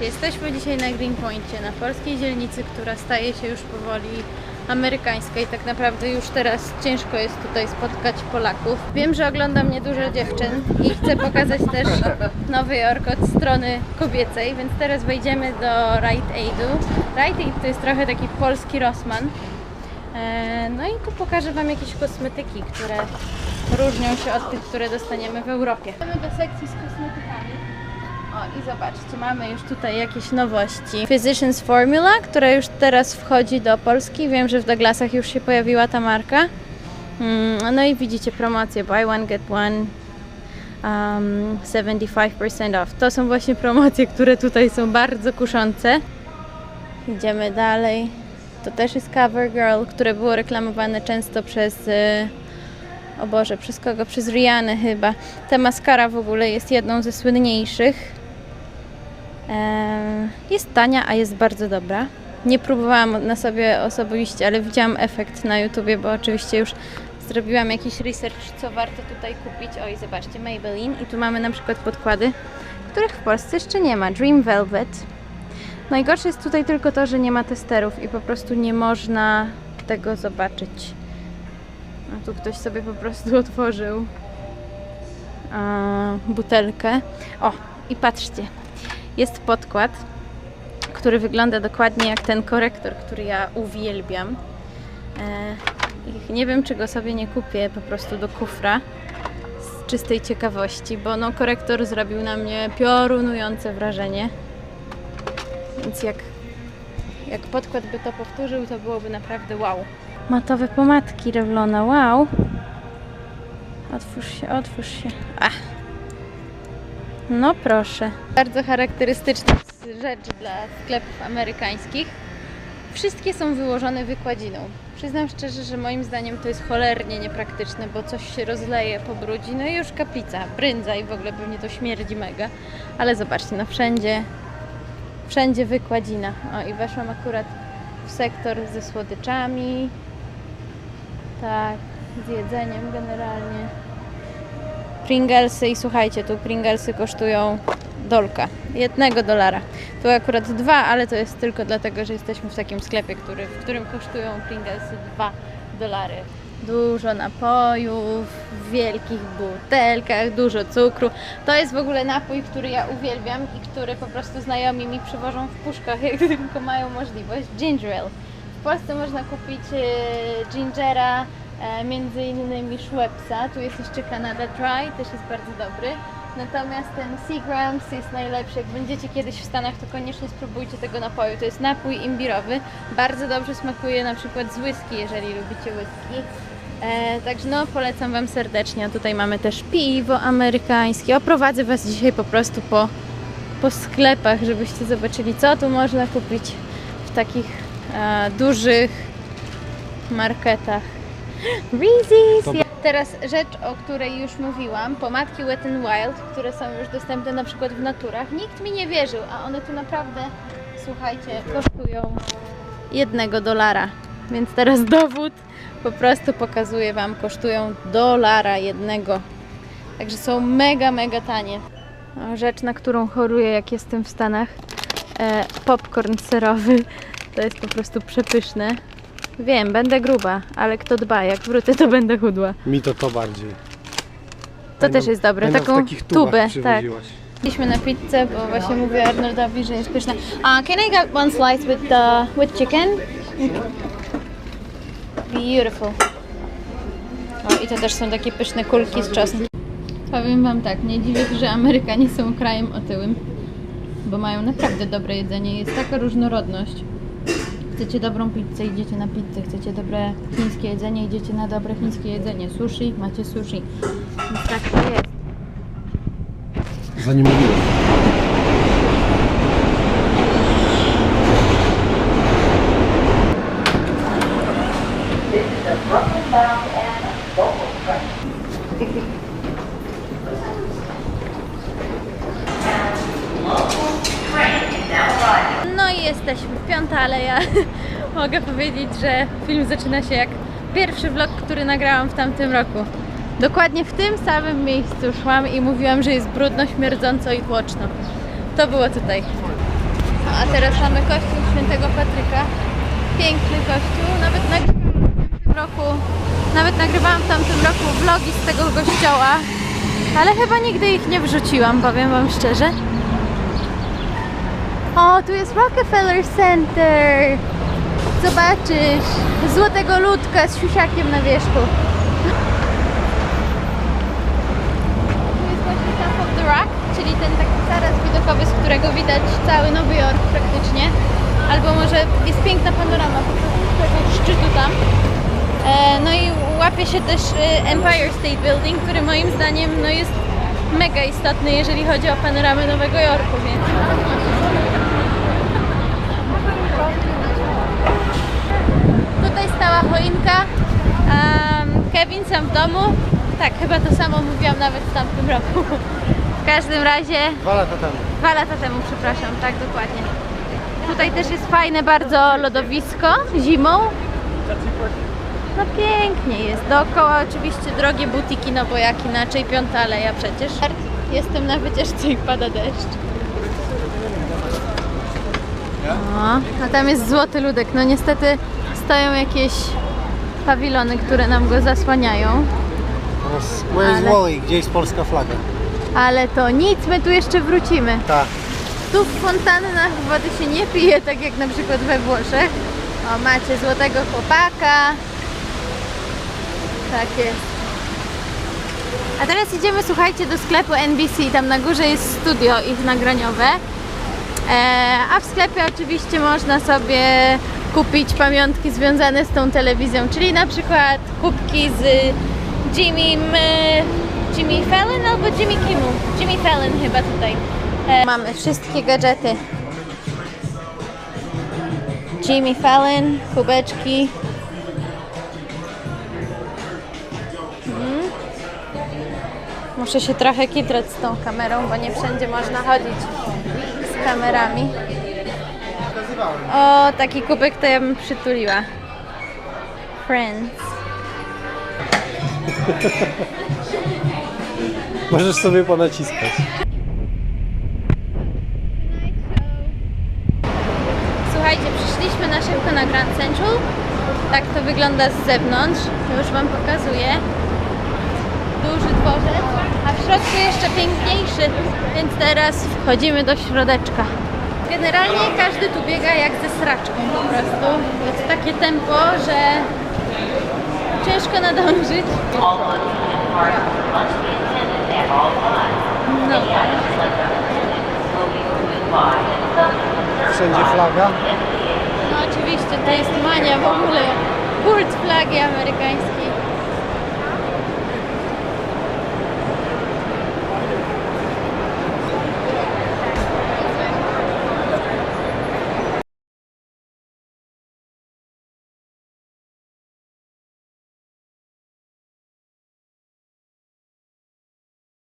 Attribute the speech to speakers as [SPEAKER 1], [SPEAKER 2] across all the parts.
[SPEAKER 1] Jesteśmy dzisiaj na Greenpointie, na polskiej dzielnicy, która staje się już powoli amerykańska i tak naprawdę już teraz ciężko jest tutaj spotkać Polaków. Wiem, że ogląda mnie dużo dziewczyn i chcę pokazać też Nowy Jork od strony kobiecej, więc teraz wejdziemy do Rite Aidu. Rite Aid to jest trochę taki polski Rossmann. E, No i tu pokażę Wam jakieś kosmetyki, które różnią się od tych, które dostaniemy w Europie. Idziemy do sekcji z kosmetykami. I zobaczcie, mamy już tutaj jakieś nowości. Physicians Formula, która już teraz wchodzi do Polski. Wiem, że w Douglasach już się pojawiła ta marka. Mm, No i widzicie promocję Buy One Get One um, 75% off. To są właśnie promocje, które tutaj są bardzo kuszące. Idziemy dalej. To też jest CoverGirl, które było reklamowane często przez y, o Boże, przez kogo? Przez Rihanę chyba. Ta maskara w ogóle jest jedną ze słynniejszych. Jest tania, a jest bardzo dobra. Nie próbowałam na sobie osobiście, ale widziałam efekt na YouTubie, bo oczywiście już zrobiłam jakiś research, co warto tutaj kupić. Oj, zobaczcie, Maybelline. I tu mamy na przykład podkłady, których w Polsce jeszcze nie ma. Dream Velvet. Najgorsze jest tutaj tylko to, że nie ma testerów i po prostu nie można tego zobaczyć. A tu ktoś sobie po prostu otworzył butelkę. O, i patrzcie, jest podkład, który wygląda dokładnie jak ten korektor, który ja uwielbiam. E, nie wiem, czy go sobie nie kupię po prostu do kufra z czystej ciekawości, bo no, korektor zrobił na mnie piorunujące wrażenie. Więc jak, jak podkład by to powtórzył, to byłoby naprawdę wow. Matowe pomadki Revlona, wow. Otwórz się, otwórz się. Ach. No proszę. Bardzo charakterystyczna rzecz dla sklepów amerykańskich. Wszystkie są wyłożone wykładziną. Przyznam szczerze, że moim zdaniem to jest cholernie niepraktyczne, bo coś się rozleje, pobrudzi, no i już kaplica, brędza i w ogóle pewnie to śmierdzi mega. Ale zobaczcie, no wszędzie, wszędzie wykładzina. O i weszłam akurat w sektor ze słodyczami, tak, z jedzeniem generalnie. Pringlesy i słuchajcie, tu Pringlesy kosztują dolka, jednego dolara. Tu akurat dwa, ale to jest tylko dlatego, że jesteśmy w takim sklepie, który, w którym kosztują Pringlesy dwa dolary. Dużo napojów, w wielkich butelkach, dużo cukru. To jest w ogóle napój, który ja uwielbiam i który po prostu znajomi mi przywożą w puszkach, jak tylko mają możliwość. Ginger ale. W Polsce można kupić e, gingera, między innymi Schweppesa. Tu jest jeszcze Canada Dry, też jest bardzo dobry. Natomiast ten Seagrams jest najlepszy. Jak będziecie kiedyś w Stanach, to koniecznie spróbujcie tego napoju. To jest napój imbirowy. Bardzo dobrze smakuje na przykład z whisky, jeżeli lubicie whisky. E, także no, polecam Wam serdecznie. A tutaj mamy też piwo amerykańskie. Oprowadzę Was dzisiaj po prostu po, po sklepach, żebyście zobaczyli, co tu można kupić w takich e, dużych marketach. Reese's!
[SPEAKER 2] Dobra.
[SPEAKER 1] Teraz rzecz, o której już mówiłam, pomadki Wet n Wild, które są już dostępne na przykład w naturach. Nikt mi nie wierzył, a one tu naprawdę, słuchajcie, kosztują jednego dolara. Więc teraz dowód po prostu pokazuję Wam, kosztują dolara jednego. Także są mega, mega tanie. O, Rzecz, na którą choruję, jak jestem w Stanach, e, popcorn serowy. To jest po prostu przepyszne. Wiem, będę gruba, ale kto dba, jak wrócę, to będę chudła.
[SPEAKER 2] Mi to to bardziej.
[SPEAKER 1] To też jest dobre.
[SPEAKER 2] Będą
[SPEAKER 1] Taką tubę, tak. Byliśmy na pizzę, bo właśnie mówię Arnoldowi, że jest pyszna. Uh, can I get one slice with, the, with chicken? Beautiful. O, i to też są takie pyszne kulki z czosnkiem. Powiem Wam tak, nie dziwię się, że Amerykanie są krajem otyłym, bo mają naprawdę dobre jedzenie. Jest taka różnorodność. Chcecie dobrą pizzę, idziecie na pizzę. Chcecie dobre chińskie jedzenie, idziecie na dobre chińskie jedzenie. Sushi, macie sushi. Tak to jest.
[SPEAKER 2] Zanim mówiłem.
[SPEAKER 1] Jesteśmy piąta aleja. Mogę powiedzieć, że film zaczyna się jak pierwszy vlog, który nagrałam w tamtym roku. Dokładnie w tym samym miejscu szłam i mówiłam, że jest brudno, śmierdząco i tłoczno. To było tutaj. No, a teraz mamy kościół świętego Patryka. Piękny kościół. Nawet nagrywałam w roku, nawet nagrywałam w tamtym roku vlogi z tego kościoła, ale chyba nigdy ich nie wrzuciłam, powiem wam szczerze. O, tu jest Rockefeller Center. Zobaczysz złotego ludka z siusiakiem na wierzchu. Tu jest właśnie Top of the Rock, czyli ten taki zaraz widokowy, z którego widać cały Nowy Jork praktycznie. Albo może jest piękna panorama po prostu z tego szczytu tam. E, no i łapie się też e, Empire State Building, który moim zdaniem no, jest mega istotny, jeżeli chodzi o panoramę Nowego Jorku, więc... Stała choinka. Kevin sam w domu. Tak, chyba to samo mówiłam nawet w tamtym roku. W każdym razie
[SPEAKER 2] Dwa lata temu.
[SPEAKER 1] Dwa lata temu, przepraszam, tak dokładnie. Tutaj też jest fajne bardzo lodowisko zimą. No pięknie jest. Dookoła oczywiście drogie butiki, no bo jak inaczej piąta aleja przecież. Jestem na wycieczce i pada deszcz. O, a tam jest złoty ludek. No niestety stoją jakieś pawilony, które nam go zasłaniają.
[SPEAKER 2] Where is
[SPEAKER 1] Ale-
[SPEAKER 2] Wally? Gdzie jest polska flaga?
[SPEAKER 1] Ale to nic, my tu jeszcze wrócimy.
[SPEAKER 2] Tak.
[SPEAKER 1] Tu w fontannach wody się nie pije, tak jak na przykład we Włoszech. O, macie złotego chłopaka. Tak jest. A teraz idziemy, słuchajcie, do sklepu NBC. Tam na górze jest studio ich nagraniowe. E, a w sklepie oczywiście można sobie kupić pamiątki związane z tą telewizją, czyli na przykład kubki z Jimmy, Jimmy Fallon albo Jimmy Kimmel. Jimmy Fallon chyba tutaj. E, mamy wszystkie gadżety. Jimmy Fallon, kubeczki. Mm. Muszę się trochę kitrać z tą kamerą, bo nie wszędzie można chodzić z kamerami. O, taki kubek to ja bym przytuliła. Friends.
[SPEAKER 2] Możesz sobie ponaciskać.
[SPEAKER 1] Słuchajcie, przyszliśmy na szybko na Grand Central. Tak to wygląda z zewnątrz. Już Wam pokazuję. Duży dworzec, a w środku jeszcze piękniejszy, więc teraz wchodzimy do środeczka. Generalnie każdy tu biega jak ze sraczką po prostu. Jest takie tempo, że ciężko nadążyć. No.
[SPEAKER 2] Wszędzie flaga.
[SPEAKER 1] No oczywiście, to jest mania w ogóle. Kult flagi amerykańskiej.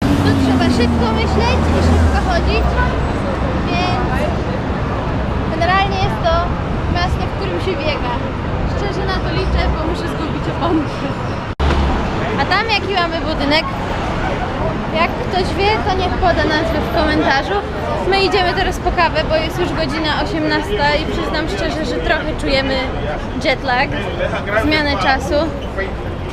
[SPEAKER 1] Tu trzeba szybko myśleć i szybko chodzić, więc Generalnie jest to miasto, w którym się biega. Szczerze na to liczę, bo muszę zgubić oponkę. A tam jaki mamy budynek? Jak wie, to niech poda nazwę w komentarzu. My idziemy teraz po kawę, bo jest już godzina 18 i przyznam szczerze, że trochę czujemy jetlag, zmianę czasu,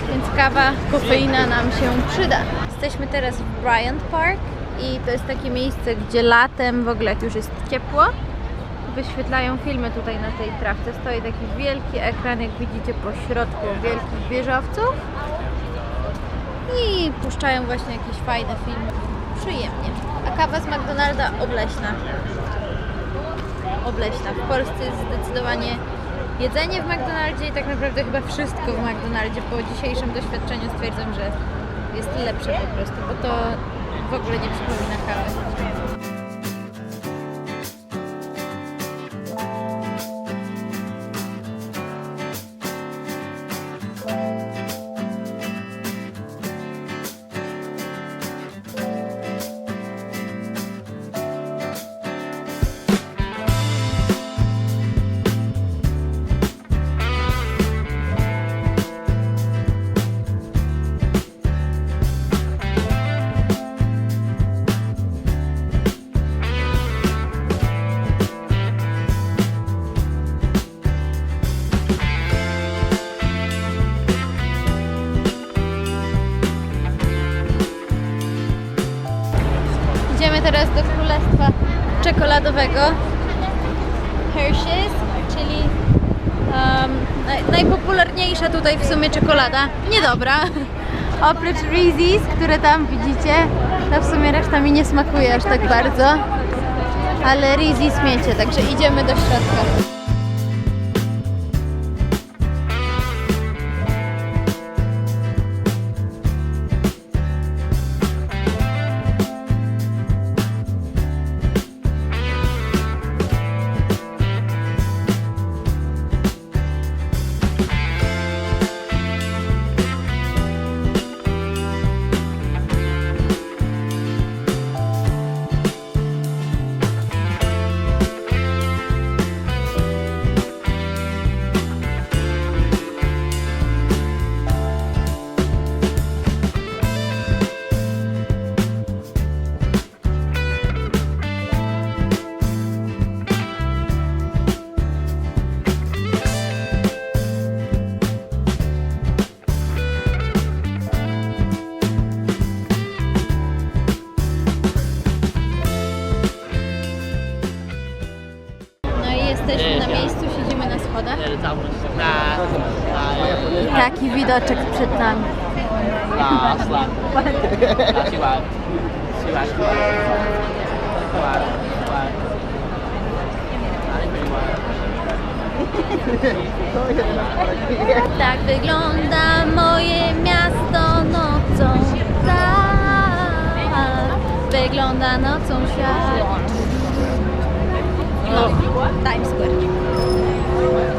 [SPEAKER 1] więc kawa, kofeina nam się przyda. Jesteśmy teraz w Bryant Park i to jest takie miejsce, gdzie latem, w ogóle już jest ciepło, wyświetlają filmy tutaj na tej trawce. Stoi taki wielki ekran, jak widzicie po środku wielkich wieżowców i puszczają właśnie jakieś fajne filmy. Przyjemnie. A kawa z McDonalda obleśna. Obleśna. W Polsce jest zdecydowanie jedzenie w McDonaldzie i tak naprawdę chyba wszystko w McDonaldzie. Po dzisiejszym doświadczeniu stwierdzam, że jest lepsze po prostu, bo to w ogóle nie przypomina kawy. Teraz do królestwa czekoladowego. Hershey's, czyli um, naj, najpopularniejsza tutaj w sumie czekolada. Niedobra. Oprócz Reese's, które tam widzicie, to w sumie reszta mi nie smakuje aż tak bardzo. Ale Reese's miecie, także idziemy do środka.
[SPEAKER 3] Tak wygląda moje miasto nocą. Tak wygląda nocą świat.
[SPEAKER 1] No, Times Square.